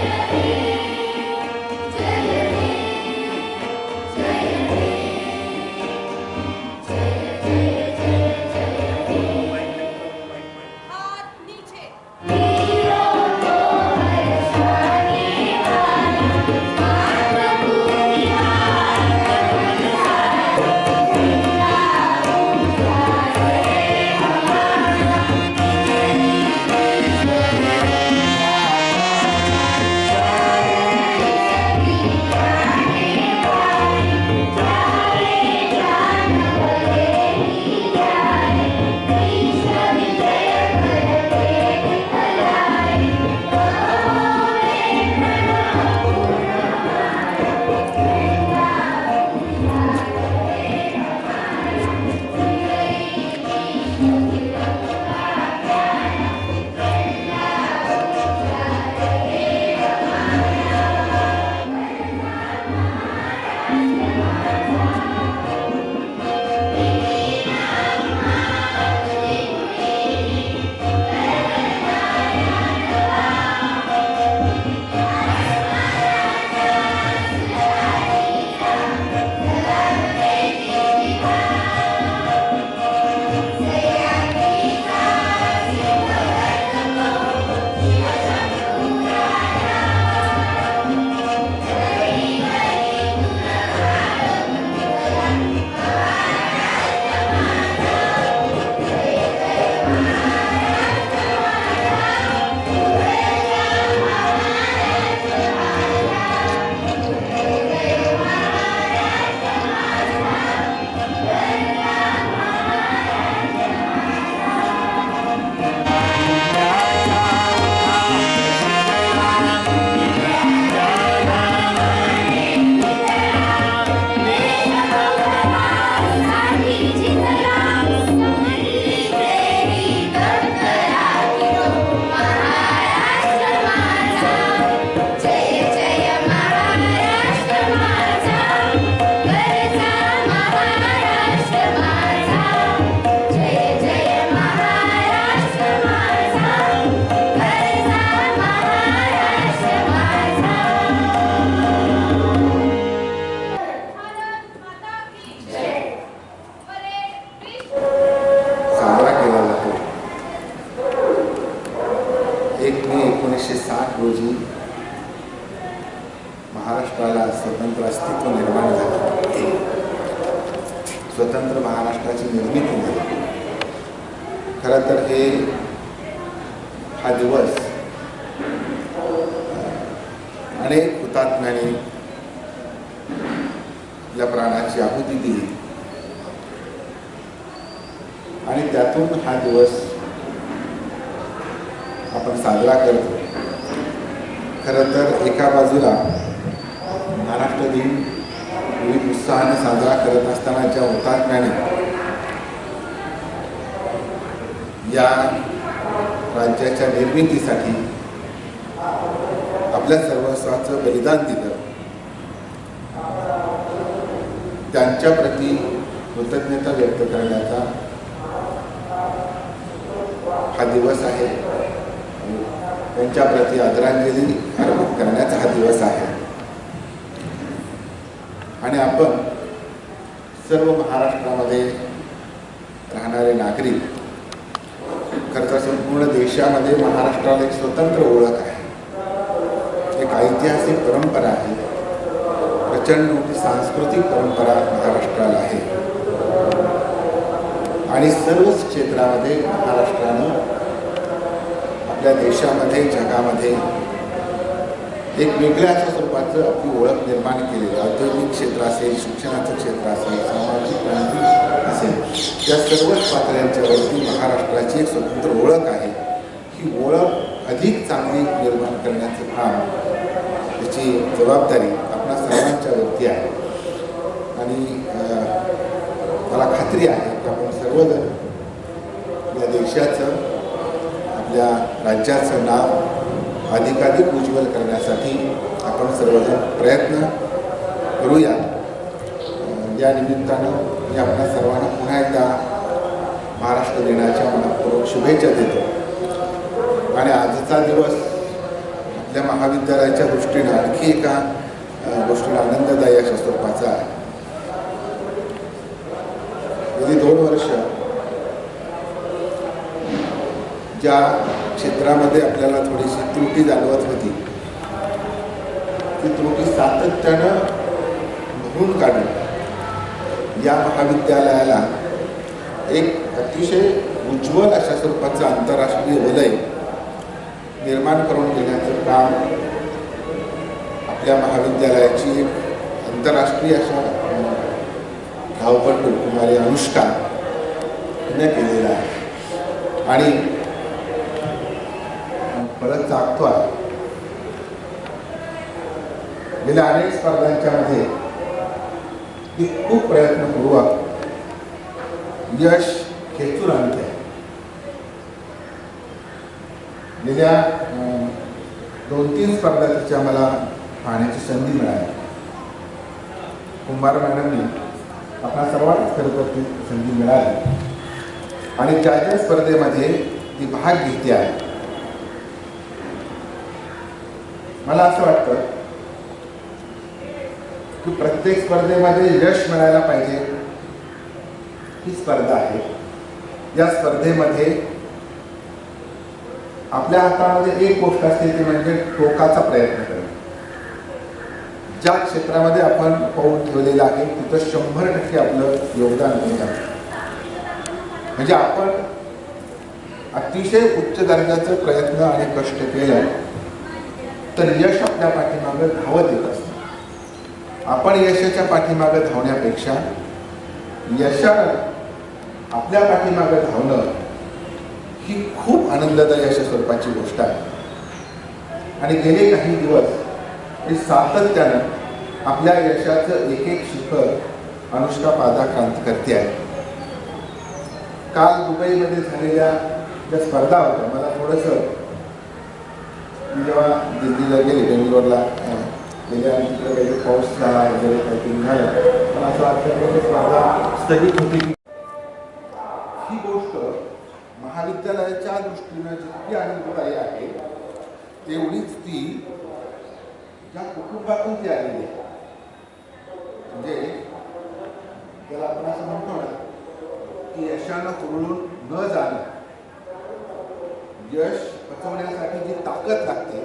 Música खरं तर हे हा दिवस अनेक हुतात्म्याने आपल्या प्राणाची आहुती दिली. आणि त्यातून हा दिवस आपण साजरा करतो. खरं तर एका बाजूला महाराष्ट्र दिन विविध उत्साहाने साजरा करत असताना ज्या हुतात्म्याने या राज्याच्या निर्मितीसाठी आपल्या सर्वस्वाचं बलिदान दिलं. त्यांच्याप्रती कृतज्ञता व्यक्त करण्याचा हा दिवस आहे. त्यांच्याप्रती आदरांजली अर्पण करण्याचा हा दिवस आहे. आणि आपण सर्व महाराष्ट्रामध्ये राहणारे नागरिक खरं संपूर्ण देशामध्ये महाराष्ट्राला एक स्वतंत्र ओळख आहे. एक ऐतिहासिक परंपरा आहे. प्रचंड मोठी सांस्कृतिक परंपरा महाराष्ट्राला आहे. आणि सर्वच क्षेत्रामध्ये महाराष्ट्रानं आपल्या देशामध्ये जगामध्ये एक वेगळ्याच्या स्वरूपाचं आपली ओळख निर्माण केलेली औद्योगिक क्षेत्र असेल शिक्षणाचं क्षेत्र असेल सामाजिक क्रांती असेल त्या सर्वच पातळ्यांच्यावरती महाराष्ट्राची एक स्वतंत्र ओळख आहे. ही ओळख अधिक चांगली निर्माण करण्याचं काम त्याची जबाबदारी आपल्या सर्वांच्यावरती आहे. आणि मला खात्री आहे की आपण सर्वजण या देशाचं आपल्या राज्याचं नाव अधिकाधिक उज्ज्वल करण्यासाठी आपण सर्वजण प्रयत्न करूया. या निमित्तानं मी आपल्या सर्वांना पुन्हा एकदा महाराष्ट्र दिनाच्या मनपूर्वक शुभेच्छा देतो. आणि आजचा दिवस आपल्या महाविद्यालयाच्या दृष्टीनं आणखी एका गोष्टीला आनंददायी अशा स्वरूपाचा आहे. गेली दोन वर्ष ज्या क्षेत्रामध्ये आपल्याला थोडीशी त्रुटी जाणवत होती ती त्रुटी सातत्यानं भरून काढून या महाविद्यालयाला एक अतिशय उज्ज्वल अशा स्वरूपाचं आंतरराष्ट्रीय वलय निर्माण करून देण्याचं काम आपल्या महाविद्यालयाची एक आंतरराष्ट्रीय अशा धावपटू कुमारी अनुष्का हिने केलेलं आहे. आणि परत जागतो आहे. गेल्या अनेक स्पर्धांच्यामध्ये की ती खूप प्रयत्नपूर्वक यश खेचून आणते. गेल्या दोन तीन स्पर्धा तिच्या मला पाहण्याची संधी मिळाली. कुंभार मॅडमनी आपल्या सर्वांनाच खरं तर ती संधी मिळाली. आणि ज्या ज्या स्पर्धेमध्ये ती भाग घेते आहे. मला असं वाटतं की प्रत्येक स्पर्धेमध्ये यश मिळायला पाहिजे. ही स्पर्धा आहे. या स्पर्धेमध्ये आपल्या हातामध्ये एक गोष्ट असते ती म्हणजे टोकाचा प्रयत्न करणे. ज्या क्षेत्रामध्ये आपण पाऊल ठेवलेलं आहे तिथं शंभर टक्के आपलं योगदान देणार म्हणजे आपण अतिशय उच्च दर्जाचं प्रयत्न आणि कष्ट केलं तर यश आपल्या पाठीमागं धावत येत असतं. आपण यशाच्या पाठीमागं धावण्यापेक्षा यशानं आपल्या पाठीमागं धावणं ही खूप आनंददायी अशा स्वरूपाची गोष्ट आहे. आणि गेले काही दिवस हे सातत्यानं आपल्या यशाचं एक एक शिखर अनुष्का पादाक्रांत करते आहे. काल दुबईमध्ये झालेल्या ज्या स्पर्धा होत्या मला थोडंसं मी जेव्हा दिल्लीला गेले बेंगलोरला पाऊस झाला वगैरे काहीतरी झालं पण असं स्पर्धा स्थगित होती ही गोष्ट महाविद्यालयाच्या दृष्टीनं जितकी आनंददायी आहे तेवढीच ती ज्या कुटुंबातून ती आलेली आहे. म्हणजे त्याला आपण असं म्हणतो ना की यशानं कुरळून न जाणं यश पचवण्यासाठी जी ताकद लागते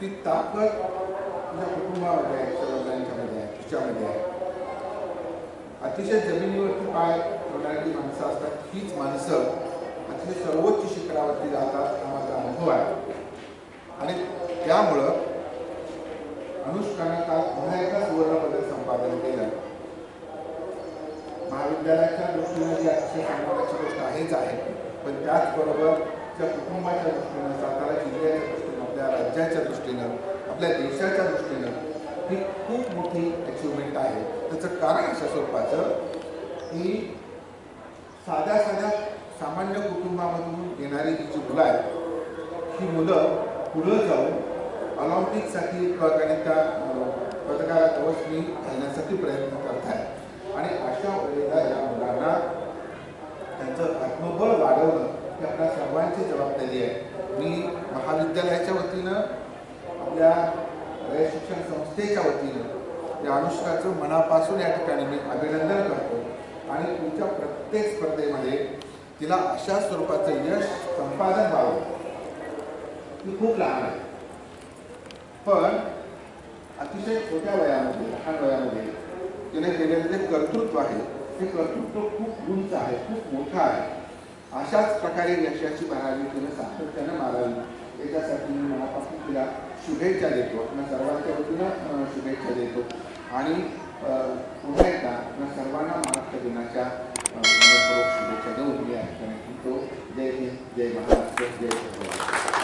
ती ताकद आपल्या कुटुंबामध्ये आहे सर्वजणांच्या उच्चामध्ये आहे अतिशय जमिनीवरती पाय ठेवणारी माणसं असतात हीच माणसं अतिशय सर्वोच्च शिखरावरती जातात हा माझा अनुभव आहे आणि त्यामुळं अनुष्कानं काल पुन्हा एकदा सुवर्णपदक संपादन केलं महाविद्यालयाच्या दृष्टीने जी अतिशय सन्मानाची गोष्ट आहेच आहे पण त्याचबरोबर त्या कुटुंबाच्या दृष्टीनं सातारा जिल्ह्याच्या दृष्टीनं आपल्या राज्याच्या दृष्टीनं आपल्या देशाच्या दृष्टीनं ही खूप मोठी अचिव्हमेंट आहे. त्याचं कारण अशा स्वरूपाचं की साध्या साध्या सामान्य कुटुंबामधून येणारी जी जी मुलं आहेत ही मुलं पुढं जाऊन ऑलिम्पिकसाठी गणिता पदकाला कवचनी घालण्यासाठी प्रयत्न करत आहेत. आणि अशा वेळेला या मुलांना त्यांचं आत्मबळ वाढवणं ही आपल्या सर्वांची जबाबदारी आहे. मी महाविद्यालयाच्या वतीनं आपल्या रयत शिक्षण संस्थेच्या वतीनं या अनुष्काचं मनापासून या ठिकाणी मी अभिनंदन करतो. आणि तुमच्या प्रत्येक स्पर्धेमध्ये तिला अशा स्वरूपाचं यश संपादन व्हावं. ती खूप लहान आहे. पण अतिशय छोट्या वयामध्ये लहान वयामध्ये तिने केलेलं जे कर्तृत्व आहे ते कर्तृत्व खूप उंच आहे खूप मोठं आहे. अशाच प्रकारे यशाची बारावी तिने सातत्यानं मारावी. याच्यासाठी मी मनापासून तिला शुभेच्छा देतो. आपल्या सर्वांच्या वतीनं शुभेच्छा देतो. आणि पुन्हा एकदा आपल्या सर्वांना महाराष्ट्र दिनाच्या शुभेच्छा देऊन मी या ठिकाणी तो जय हिंद जय महाराष्ट्र जय भारत